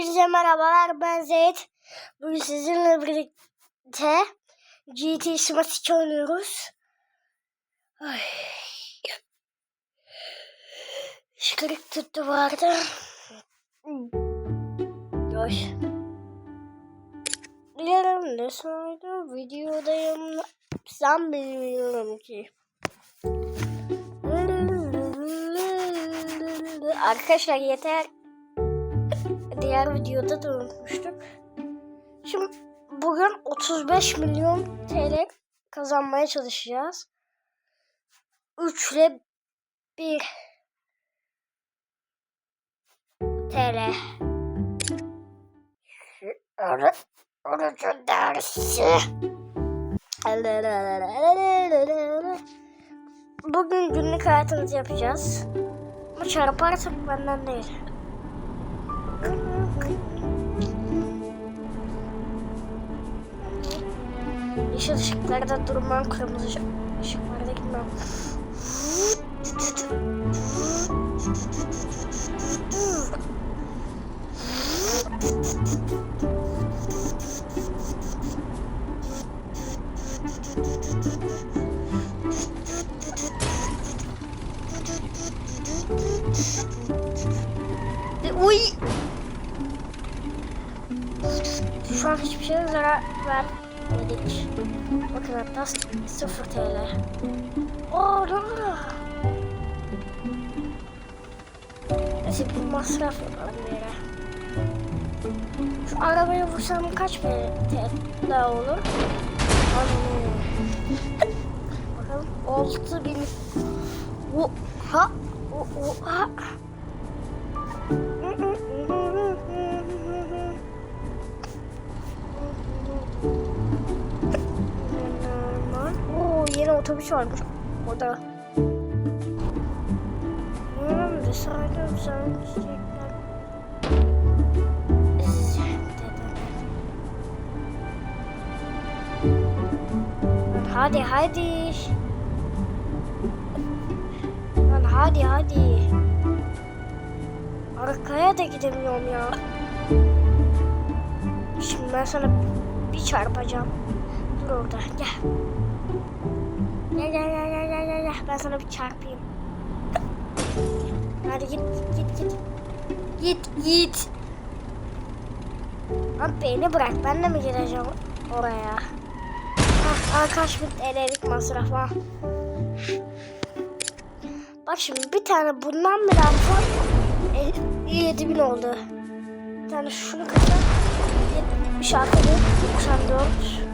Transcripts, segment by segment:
Hepinize merhabalar ben Zeyt. Bugün sizinle birlikte GT Smart 2 oynuyoruz. Ay. Şıkırık tuttu arada. Yoş. Dilerim ne saydım videodayım. Sen bilmiyorum ki. Arkadaşlar yeter diğer videoda da unutmuştuk. Şimdi bugün 35 milyon TL kazanmaya çalışacağız. 3 ile 1 TL. Oru, dersi. Bugün günlük hayatımızı yapacağız. Ama çarparsak benden değil. Yeşil ışıklarda durmam, kırmızı ışıklarda gitmem. An hiçbir şeye zarar vermedik. Bakın hatta 0 TL. Oo? Neyse bir masraf yapalım bir yere. Şu arabaya vursam kaç TL olur? Bakalım 6 bin. Oha! Oha! Otobüs varmış orada. Hmm, vesaire vesaire çiçekler. Hadi hadi. Lan hadi hadi. Arkaya da gidemiyorum ya. Şimdi ben sana bir çarpacağım. Dur orada gel. Gel gel gel gel gel gel. Ben sana bir çarpayım. Hadi git git git git. Git. Lan beni bırak ben de mi gireceğim oraya? Hah, al kaç bin TL'lik masraf ha. Bak şimdi bir tane bundan bile alsam 7 bin oldu. Bir tane şunu kaçar. 76 bin, 94.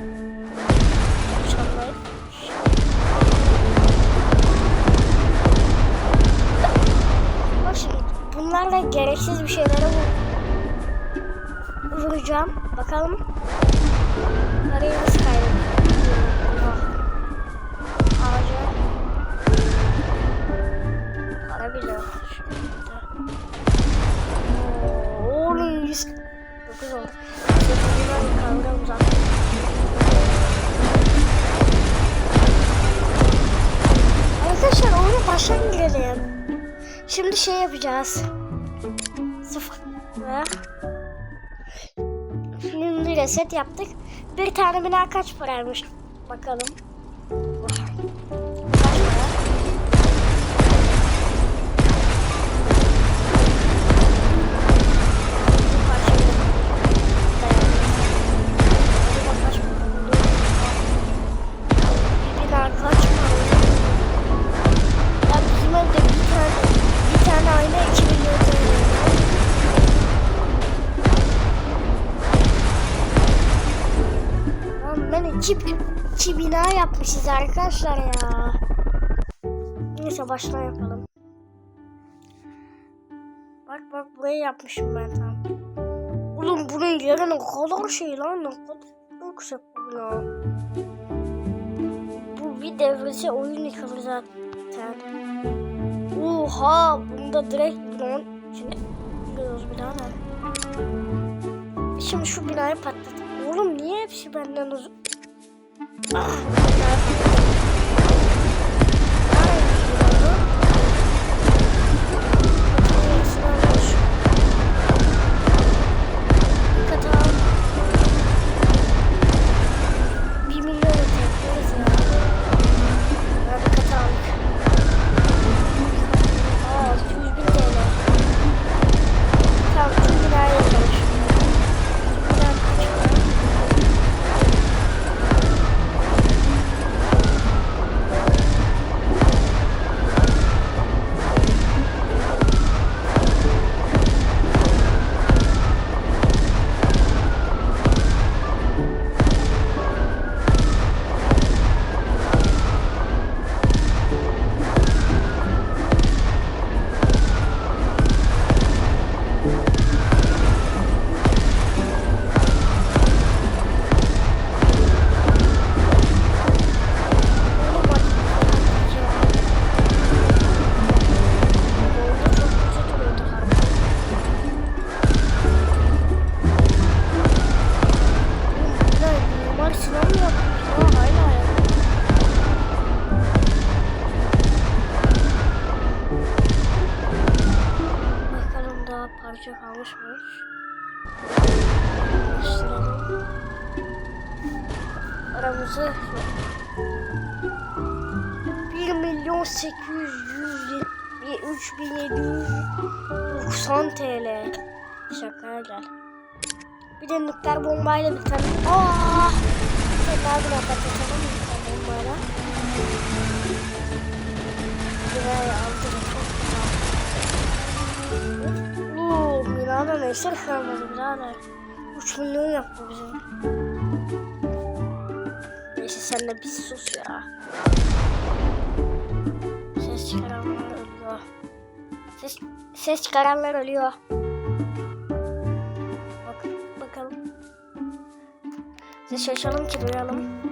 bunlarla gereksiz bir şeylere vur vuracağım. Bakalım. Parayı nasıl kaybedeceğim? Ağaca. Para bile yok. Oğlum 100 9 oldu. Arkadaşlar oyuna baştan girelim. Şimdi şey yapacağız. Sıfır. Şimdi reset yaptık. Bir tane bina kaç paraymış? Bakalım. İki, iki bina yapmışız arkadaşlar ya. Neyse baştan yapalım. Bak bak burayı yapmışım ben tam. Oğlum bunun yeri ne kadar şey lan ne kadar yüksek bu bina. Bu bir devrilse oyun yıkılır zaten. Oha bunda direkt binanın içine giriyoruz birader. Şimdi şu binayı patlat. Oğlum niye hepsi benden uzun? Ah, Aramızı 1 milyon 873 bin 790 TL. Şaka gel. Bir de nükleer bombayla bir tane. Aa! Tekrar dakika takalım nükleer bombayla. Buraya aldım. Uuu Milano neyse kalmadı birader. 3 milyon yaptı bizim. Sen de bir sus ya. Ses çıkaranlar ölüyor. Ses, ses çıkaranlar ölüyor. Bak, bakalım. Size şaşalım ki duyalım.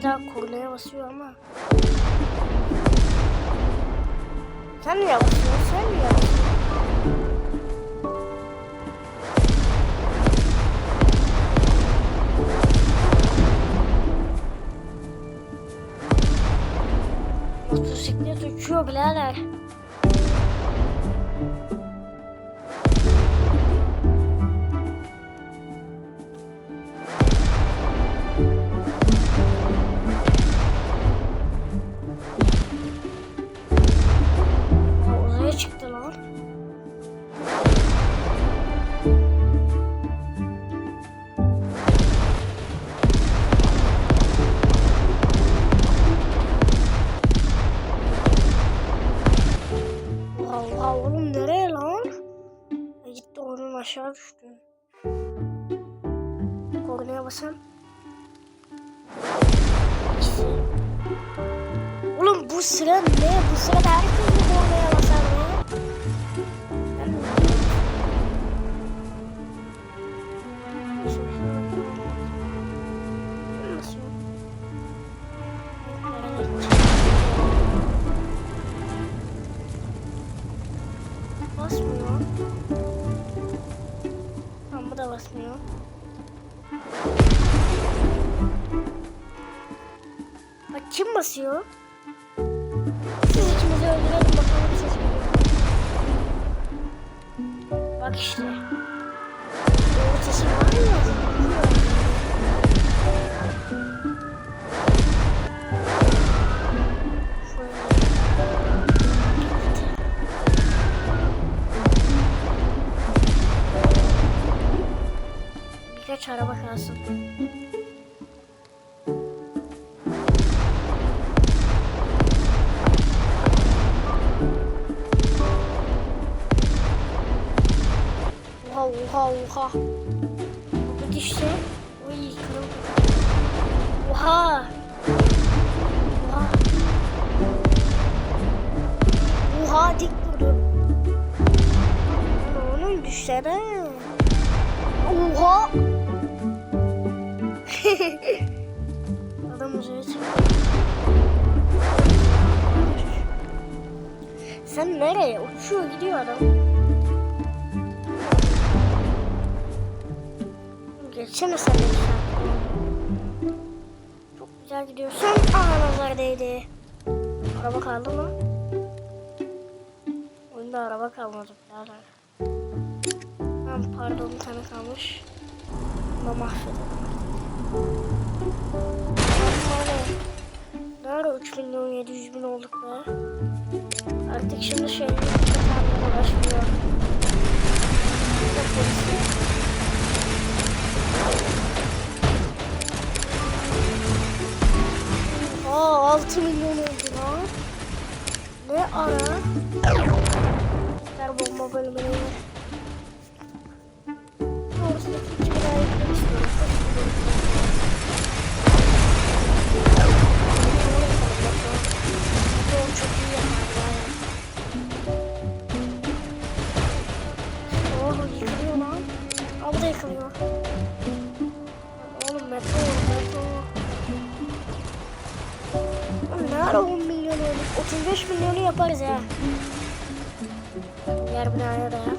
Birisi daha kornaya basıyor ama. Sen mi basıyorsun? Sen mi basıyorsun? Motosiklet uçuyor birader. Çıktı lan. Nereye lan? E gitti onun aşağı düştü. Kornaya basam. Oğlum bu sıra ne? Bu sırada herkes kim basıyor? Siz ikimizi öldürelim bakalım geliyor. Bak işte. O sesi var mı? Birkaç araba kalsın. Oha oha. Bu dişte. Uy kırıldı. Oha. Oha. Oha dik durdu. Onun düşsene. Oha. Adam çıktı. Sen nereye? Uçuyor gidiyor adam. Geçsene sen de. Çok güzel gidiyorsun. Aa nazar değdi. Araba kaldı mı? Oyunda araba kalmadı birader. Tamam pardon bir tane kalmış. Ama mahvedelim. Nerede 3 milyon 700 bin olduk be? Artık şimdi şey çatanlara başlıyor. Çok. Aa 6 milyon oldu lan. Ne ara? Ter bomba bölümüne Diğer binaya da yap.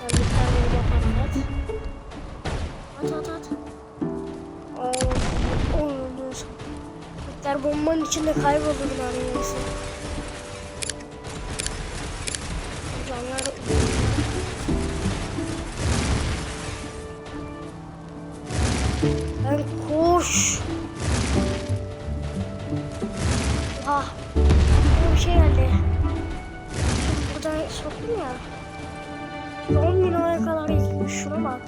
Sen bir tane bir yapar et. At at at. Nükleer bombanın içinde kayboldu binanın yarısı. Canlar Ben koş. Ah. Şey geldi. Şimdi buradan soktum ya. 10 bin oraya kadar gitmiş. Şuna bak.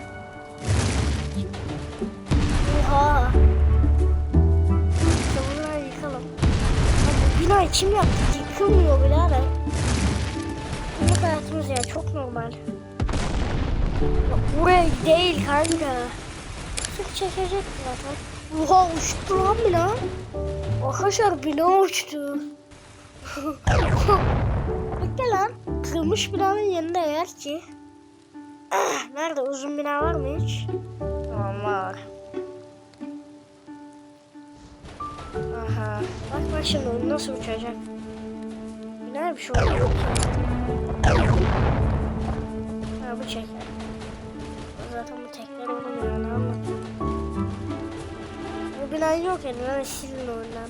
Oha. Bunları yıkalım. Ya bu binayı kim yaptı? Yıkılmıyor birader. Günlük hayatımız ya çok normal. Buraya değil kanka. Sık çekecek zaten. Oha uçtu lan bina. Arkadaşlar bina uçtu. Bekle lan. Kırmış binanın yanında yer ki. Ah, Nerede uzun bina var mı hiç? Tamam var. Aha. Bak bak şimdi onu nasıl uçacak. Bina bir şey oldu. Ha bu çeker. Zaten bu tekrar olmuyor ne anlatayım. Bu bina yok yani ben silin oyundan.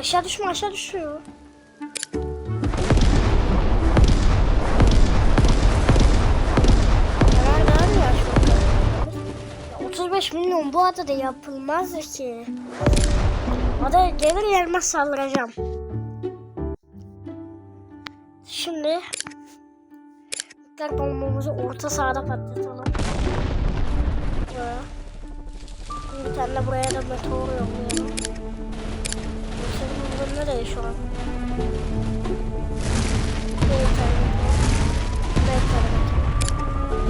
Aşağı düşme aşağı düşüyor. Ya şu anda? Ya 35 milyon bu adada yapılmaz ki. Ada gelir gelmez saldıracağım. Şimdi nükleer bombamızı orta sahada patlatalım. Buraya. Bir tane buraya da meteor yollayalım. Burada nereye şu an?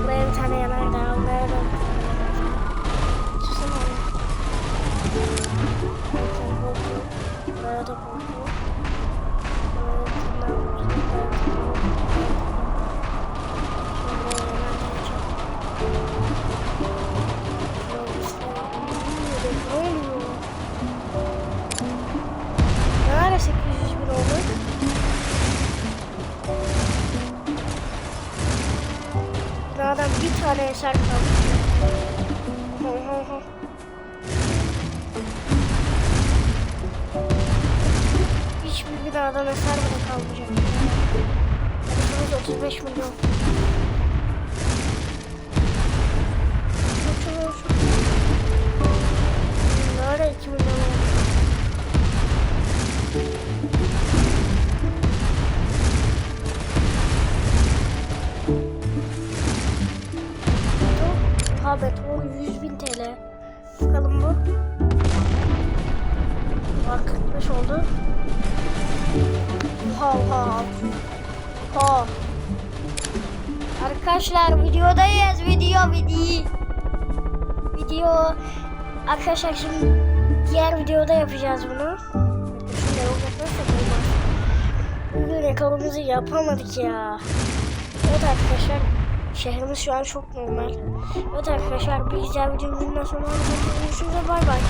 Buraya bir tane tane meteor. Buraya da. Hedefimiz 35 milyon. Çok çok çok. Nerede 2 milyon? Ha beton 100 bin TL. Bakalım bu. Bak 45 oldu. Oha oha. Oha. Arkadaşlar videodayız. Video video. Video. Arkadaşlar şimdi diğer videoda yapacağız bunu. Bugün rekorumuzu yapamadık ya. Evet arkadaşlar şehrimiz şu an çok normal. Evet arkadaşlar bir güzel videomuzun sonuna geldik. Görüşürüz bay bay.